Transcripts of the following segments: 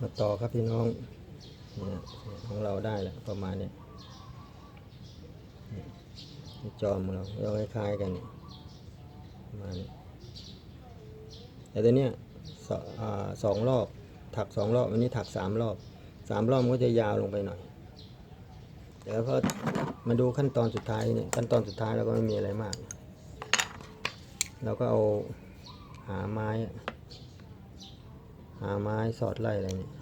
มาต่อครับพี่น้องของเราได้แล้วประมาณนี้จอมของเราเราคล้ายๆกันประมาณนี้แต่ตัวเนี้ยสอสองรอบถักสองรอบอันนี้ถักสามรอบสามรอบมันก็จะยาวลงไปหน่อย เดี๋ยวพอมาดูขั้นตอนสุดท้ายเนี่ยขั้นตอนสุดท้ายเราก็ไม่มีอะไรมาก เราก็เอาหาไม้ หาไม้สอดไล่อะไรเนี่ย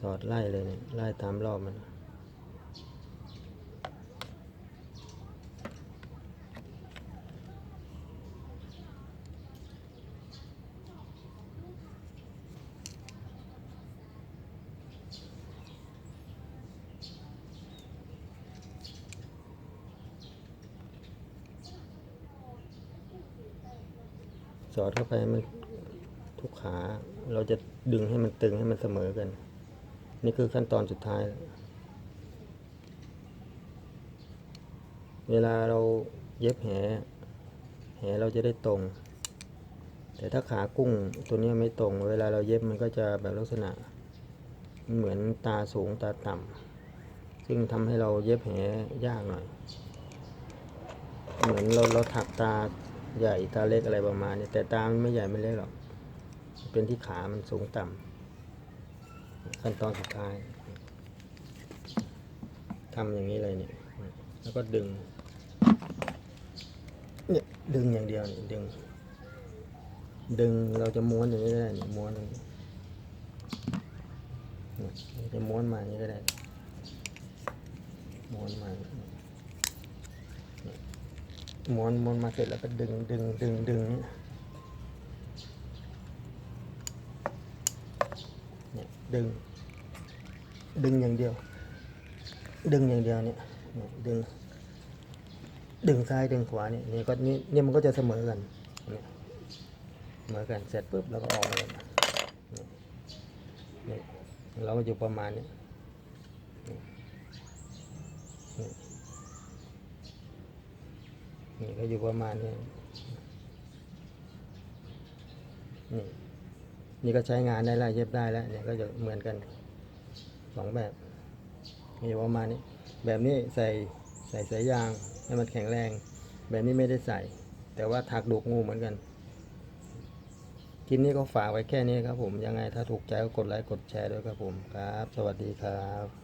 สอดไล่เลยเนี่ยไล่ตามรอบมัน สอดเข้าไปมันทุกขา เราจะดึงให้มันตึงให้มันเสมอกัน นี่คือขั้นตอนสุดท้าย เวลาเราเย็บแห แหเราจะได้ตรง แต่ถ้าขากุ้งตัวนี้ไม่ตรง เวลาเราเย็บมันก็จะแบบลักษณะ เหมือนตาสูงตาต่ำซึ่งทำให้เราเย็บแหยากหน่อย เหมือนเราเราถักตา ใหญ่ตาเล็กอะไรประมาณนี้แต่ตามันไม่ใหญ่ไม่เล็กหรอก เป็นที่ขามันสูงต่ำขั้นตอนสุดท้ายทำอย่างนี้เลยเนี่ยแล้วก็ดึงเนี่ยดึงอย่างเดียวนี่ดึง ดึงเราจะม้วนอย่างนี้ก็ได้นี่ม้วนจะม้วนมาอย่างนี้ก็ได้ ม้วนมาอย่างนี้ ม้วนม้วนมาเสร็จแล้วก็ดึงดึงดึงดึงเนี่ยดึง ดึงอย่างเดียว ดึงอย่างเดียวเนี่ยดึง ดึงซ้ายดึงขวาเนี่ยนี่ก็นี่เนี่ยมันก็จะเสมอกันเนี่ยเสมอกันเสร็จปุ๊บเราก็ออกเลยเนี่ยเราก็อยู่ประมาณเนี้ยเนี่ยเนี่ย นี่ก็อยู่ประมาณนี้นี่นี่ก็ใช้งานได้แล้วเย็บได้แล้วเนี่ยก็จะเหมือนกันสองแบบนี่อยู่ประมาณนี้ แบบนี้ใส่ใส่สายยางให้มันแข็งแรง แบบนี้ไม่ได้ใส่ แต่ว่าถักดูกงูเหมือนกันคลิปนี้ก็ฝากไว้แค่นี้ครับผมยังไงถ้าถูกใจก็กดไลค์กดแชร์ด้วยครับผมครับ สวัสดีครับ